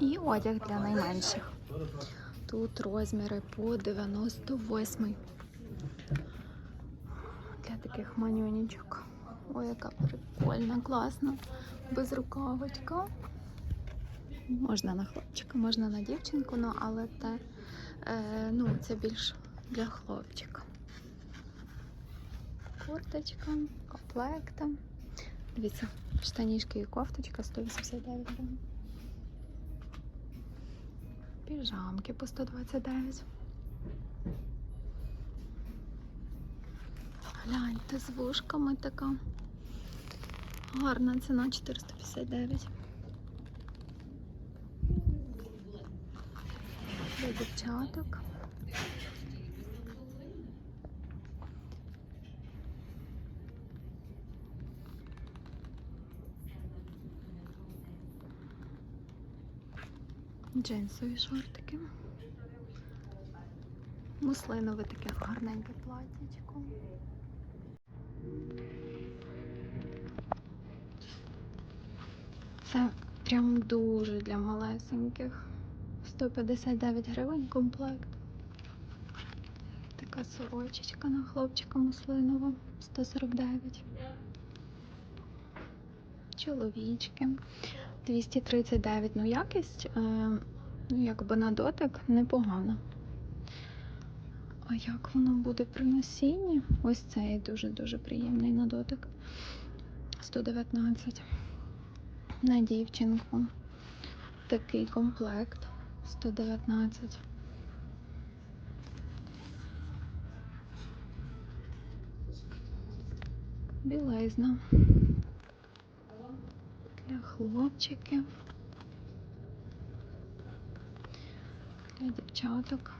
І одяг для найменших. Тут розміри по 98. Для таких манюнічок. Ой, яка прикольна, класна. Безрукавочка. Можна на хлопчика, можна на дівчинку, ну але те, е, ну, це більш для хлопчика. Курточка, комплекта. Дивіться, штанішки і кофточка 189 гривень. Піжамки по 129. Гляньте, з вушками така. Гарна ціна 459. Для дівчаток. Джинсові шортики. Муслинове таке гарненьке платічко. Це прям дуже для малесеньких. 159 гривень комплект. Така сорочечка на хлопчика муслинова 149. Чоловічки 239. Ну, якість, е, ну, якби на дотик непогана. А як воно буде при носінні? Ось цей дуже-дуже приємний на дотик. 119. На дівчинку. Такий комплект. 119. Білизна для хлопчиків, для дівчаток.